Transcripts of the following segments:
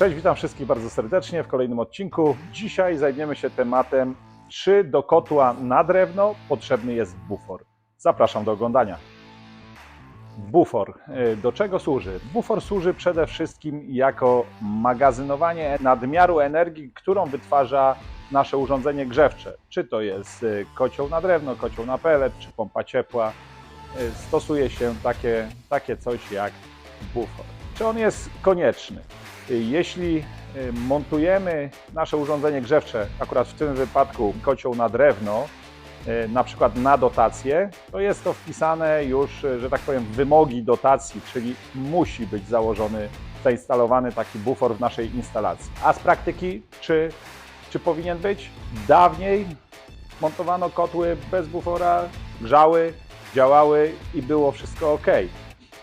Cześć, witam wszystkich bardzo serdecznie w kolejnym odcinku. Dzisiaj zajmiemy się tematem, czy do kotła na drewno potrzebny jest bufor. Zapraszam do oglądania. Bufor. y, Do czego służy? Bufor służy przede wszystkim jako magazynowanie nadmiaru energii, którą wytwarza nasze urządzenie grzewcze. Czy to jest y, kocioł na drewno, kocioł na pelet, czy pompa ciepła. Y, Stosuje się takie, takie coś jak bufor. Czy on jest konieczny? Jeśli y, montujemy nasze urządzenie grzewcze, akurat w tym wypadku kocioł na drewno, y, na przykład na dotację, to jest to wpisane już, y, że tak powiem, w wymogi dotacji, czyli musi być założony, zainstalowany taki bufor w naszej instalacji. A z praktyki, czy, czy powinien być? Dawniej montowano kotły bez bufora, grzały, działały i było wszystko ok.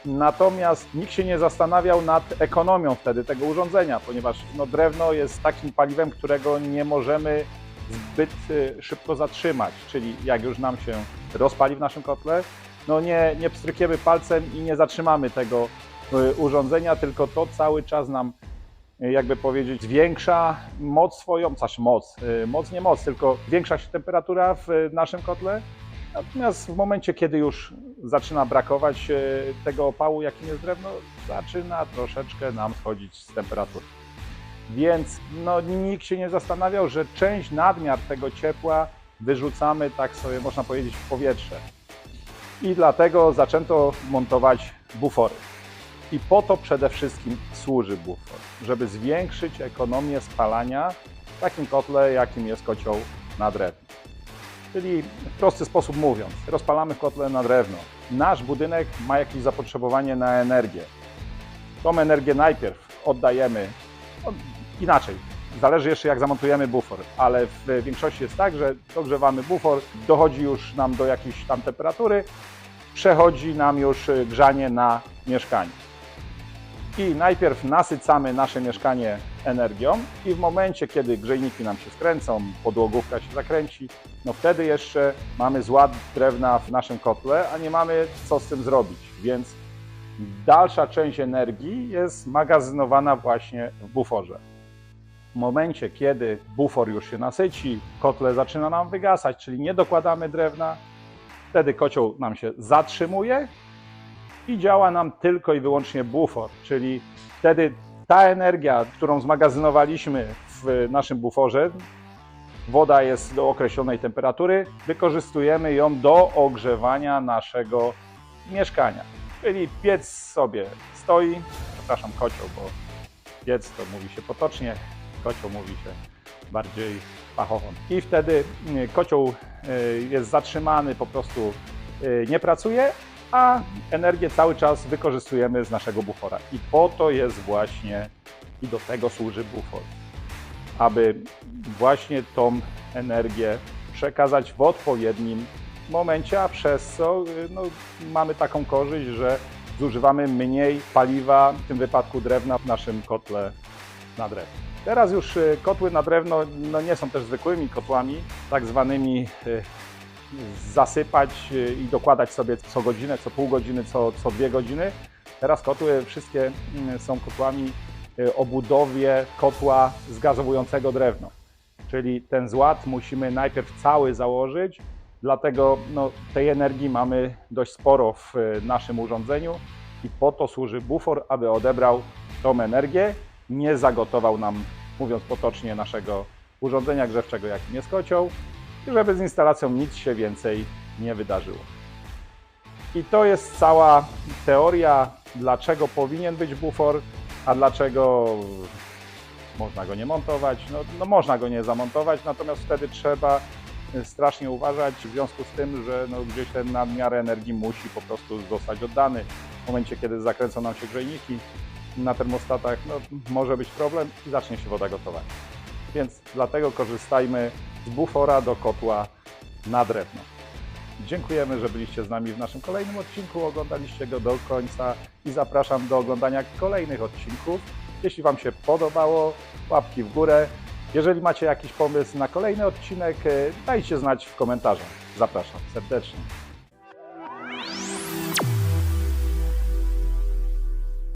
Natomiast nikt się nie zastanawiał nad ekonomią wtedy tego urządzenia, ponieważ no, drewno jest takim paliwem, którego nie możemy zbyt y, szybko zatrzymać. Czyli jak już nam się rozpali w naszym kotle, no nie, nie pstrykiemy palcem i nie zatrzymamy tego y, urządzenia, tylko to cały czas nam y, jakby powiedzieć, zwiększa moc swoją, znaczy moc, moc nie moc, tylko zwiększa się temperatura w naszym kotle, Natomiast w momencie, kiedy już zaczyna brakować e, tego opału, jakim jest drewno, zaczyna troszeczkę nam schodzić z temperatury. Więc no, nikt się nie zastanawiał, że część, nadmiar tego ciepła wyrzucamy, tak sobie można powiedzieć, w powietrze. I dlatego zaczęto montować bufory. I po to przede wszystkim służy bufor, żeby zwiększyć ekonomię spalania w takim kotle, jakim jest kocioł na drewno. Czyli w prosty sposób mówiąc, rozpalamy kotle na drewno. Nasz budynek ma jakieś zapotrzebowanie na energię. Tą energię najpierw oddajemy no, inaczej. Zależy jeszcze jak zamontujemy bufor, ale w większości jest tak, że dogrzewamy bufor, dochodzi już nam do jakiejś tam temperatury, przechodzi nam już y, grzanie na mieszkanie. I najpierw nasycamy nasze mieszkanie energią i w momencie, kiedy grzejniki nam się skręcą, podłogówka się zakręci, no wtedy jeszcze mamy zład drewna w naszym kotle, a nie mamy co z tym zrobić. Więc dalsza część energii jest magazynowana właśnie w buforze. W momencie, kiedy bufor już się nasyci, kotle zaczyna nam wygasać, czyli nie dokładamy drewna, wtedy kocioł nam się zatrzymuje i działa nam tylko i wyłącznie bufor, czyli wtedy ta energia, którą zmagazynowaliśmy w naszym buforze, woda jest do określonej temperatury, wykorzystujemy ją do ogrzewania naszego mieszkania. Czyli piec sobie stoi, przepraszam, kocioł, bo piec to mówi się potocznie, kocioł mówi się bardziej fachowo. I wtedy y, kocioł y, jest zatrzymany, po prostu y, nie pracuje, a energię cały czas wykorzystujemy z naszego bufora. I po to jest właśnie, i do tego służy bufor, aby właśnie tą energię przekazać w odpowiednim momencie, a przez co no, mamy taką korzyść, że zużywamy mniej paliwa, w tym wypadku drewna w naszym kotle na drewno. Teraz już y, kotły na drewno no, nie są też zwykłymi kotłami, tak zwanymi y, zasypać y, i dokładać sobie co godzinę, co pół godziny, co, co dwie godziny. Teraz kotły wszystkie mm, są kotłami y, o budowie kotła zgazowującego drewno. Czyli ten zład musimy najpierw cały założyć, dlatego no, tej energii mamy dość sporo w y, naszym urządzeniu i po to służy bufor, aby odebrał tą energię, nie zagotował nam, mówiąc potocznie, naszego urządzenia grzewczego, jakim jest kocioł, i żeby z instalacją nic się więcej nie wydarzyło. I to jest cała teoria, dlaczego powinien być bufor, a dlaczego można go nie montować. No, no można go nie zamontować, natomiast wtedy trzeba strasznie uważać w związku z tym, że no, gdzieś ten nadmiar energii musi po prostu zostać oddany. W momencie, kiedy zakręcą nam się grzejniki na termostatach, no, może być problem i zacznie się woda gotować. Więc dlatego korzystajmy z bufora do kotła na drewno. Dziękujemy, że byliście z nami w naszym kolejnym odcinku, oglądaliście go do końca i zapraszam do oglądania kolejnych odcinków. Jeśli Wam się podobało, łapki w górę. Jeżeli macie jakiś pomysł na kolejny odcinek, e, dajcie znać w komentarzach. Zapraszam serdecznie.